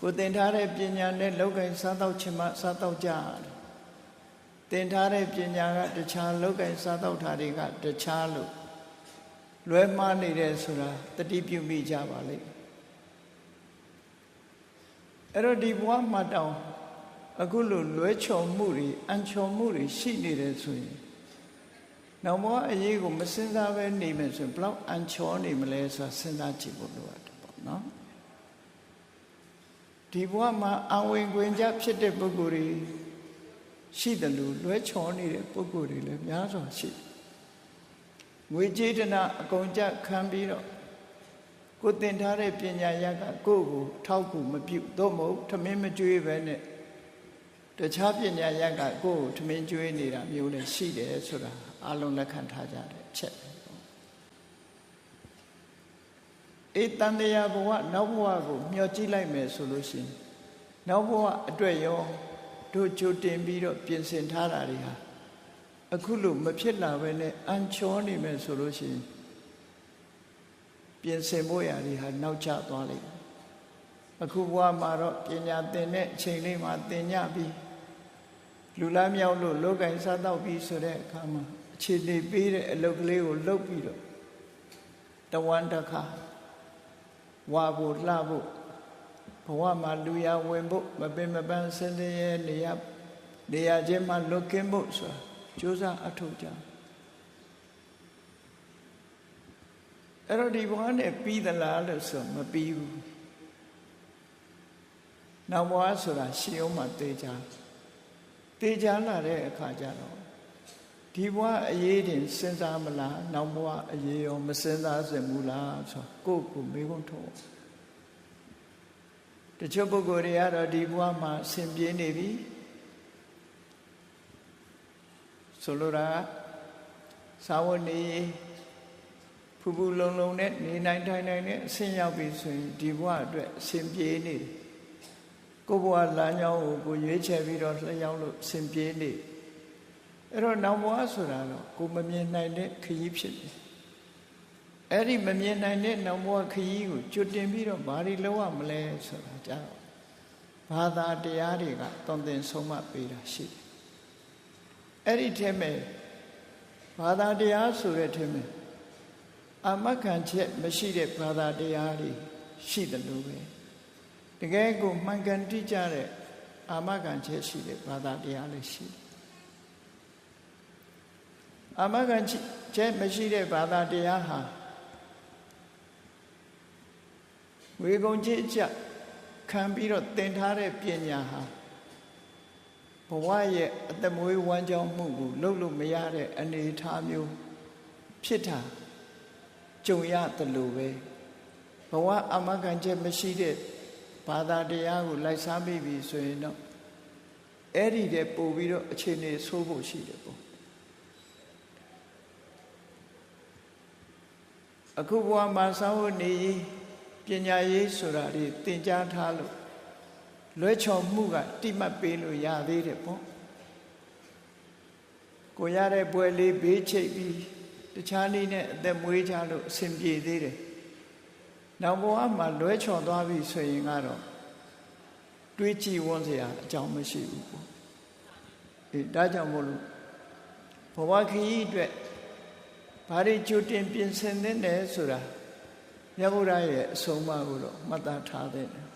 ကိုသင်ထားတဲ့ပညာနဲ့လောက်ကင်စားတော့ချင်မှစားတော့ကြရတယ်သင်ထားတဲ့ပညာကတခြားလောက်ကင်စားတော့တာတွေကတခြားလို့လွဲမှားနေတယ်ဆိုတာတတိပြုမိကြပါလိမ့်အဲ့တော့ဒီဘဝမှာတောင်အခုလိုလွဲချော်မှုတွေအန်ချော်မှုတွေရှိနေတယ်ဆိုရင်နောက်ဘဝအရေးကိုမစင်စားပဲနေမယ်ဆိုရင်ဘလောက်အန်ချော်နေမလဲဆိုတာစဉ်းစားကြည့်ဖို့လိုရတယ်ပေါ့နော် ဒီဘဝမှာအဝင်ခွင်ကြဖြစ်တဲ့ပုဂ္ဂိုလ်တွေရှိတယ်လို့လွဲချော်နေတဲ့ပုဂ္ဂိုလ်တွေလည်းများစွာရှိတယ်ငွေကြေးတနာအကုန်ကြခံပြီးတော့ကိုသင်ထားတဲ့ပညာရကကိုယ့်ကိုထောက်ကူမပြုတော့မဟုတ်ထမင်းမကြွေးပဲနဲ့တခြားပညာရကကိုယ့်ကိုထမင်းကြွေးနေတာမျိုးလည်းရှိတယ်ဆိုတာအလုံးလက်ခံထားကြတဲ့အချက်ပဲပေါ့ အေးတန်တရားဘဝနောက်ဘဝကိုမျှော်ကြည့်လိုက်မယ်ဆိုလို့ရှိရင်နောက်ဘဝအတွက်ရောတို့ကြိုတင်ပြီးတော့ပြင်ဆင်ထားတာတွေဟာအခုလို့မဖြစ်လာပဲနဲ့အန်ချောနေမယ်ဆိုလို့ရှိရင်ပြင်ဆင်ဖို့ရာတွေဟာနောက်ကျသွားလိမ့်မယ်အခုဘဝမှာတော့ပညာသင်တဲ့အချိန်လေးမှာသင်ညပြီးလူလားမြောက်လို့လောကင်စားတော့ပြီးဆိုတဲ့အခါမှာအခြေအနေပေးတဲ့အလုပ်ကလေးကိုလုပ်ပြီးတော့တဝမ်းတစ်ခါ ဝါဖို့လှဖို့ဘဝမှာလူရဝင်ဖို့မပင်မပန်းစင်းရဲနေရနေရချင်းမှာလွတ်ကင်းဖို့ဆိုတာကြိုးစားအထောက်ကြအဲ့တော့ဒီဘဝနဲ့ပြီးသလားလို့ဆိုမပြီးဘူးနောက်ဘဝဆိုတာရှင်းအောင်မှတေချာတေချာလာတဲ့အခါကျတော့ ဒီဘဝအရေးတင်စဉ်းစားမလားနောက်ဘဝအရေးရောမစဉ်းစားစင်ဘူးလားဆိုကိုယ့်ကိုမေးခွန်းထုတ်တချို့ပုဂ္ဂိုလ်တွေကတော့ဒီဘဝမှာဆင်ပြေနေပြီဆိုလိုတာသာဝနေဖူဖူလုံလုံနဲ့နေနိုင်ထိုင်နိုင်နဲ့အဆင်ရောက်ပြီဆိုရင်ဒီဘဝအတွက်အဆင်ပြေနေတယ်ကိုဘဝလမ်းကြောင်းကိုကိုရွေးချယ်ပြီးတော့လျှောက်လို့အဆင်ပြေနေ အဲ့တော့နောက်ဘဝဆိုတာတော့ကိုမမြင်နိုင်တဲ့ခရီးဖြစ်တယ်အဲ့ဒီမမြင်နိုင်တဲ့နောက်ဘဝခရီးကိုကျွတ်တင်ပြီးတော့ဘာတွေလုပ်ရမလဲဆိုတာကြတော့ဘာသာတရားတွေကတုံသင်ဆုံးမပေးတာရှိတယ်အဲ့ဒီထဲမှာဘာသာတရားဆိုတဲ့ထဲမှာအမခံချက်မရှိတဲ့ဘာသာတရားတွေရှိတယ်လို့ပဲတကယ်ကိုမှန်ကန်တိကျတဲ့အာမခံချက်ရှိတဲ့ဘာသာတရားလည်းရှိတယ် အာမခံချက်မရှိတဲ့ဘာသာတရားဟာဝေကုံจิตကြခံပြီးတော့သင်ထားတဲ့ပညာဟာဘဝရဲ့အတမွေးဝမ်းကြောင်းမှုကိုလှုပ်လို့မရတဲ့အနေအထားမျိုးဖြစ်တာကြုံရတယ်လို့ပဲဘဝအမခံချက်မရှိတဲ့ဘာသာတရားကိုလိုက်စားမိပြီဆိုရင်တော့အဲ့ဒီတဲ့ပို့ပြီးတော့အခြေအနေဆိုးဖို့ရှိတယ်ပေါ့ အခုဘဝမှာသာဝနေပညာရေးဆိုတာဒီသင်ကြားထားလို့လွဲချော်မှုကတိမှတ်ပေးလို့ရသေးတယ်ပေါ့ကိုရတဲ့ပွဲလေးဘေးချိတ်ပြီးတခြားနည်းနဲ့အသက်မွေးကြလို့အဆင်ပြေသေးတယ်နောက်ဘဝမှာလွဲချော်သွားပြီဆိုရင်ကတော့တွေးကြည့်ဝန်းစရာအကြောင်းမရှိဘူးပေါ့အဲဒါကြောင့်မို့လို့ဘဝခရီးအတွက် ဘာတွေကြိုတင်ပြင်ဆင်သင့်တယ်ဆိုတာမြတ်ဗုဒ္ဓရဲ့အဆုံးအမကိုတော့မှတ်သားထားသင့်တယ်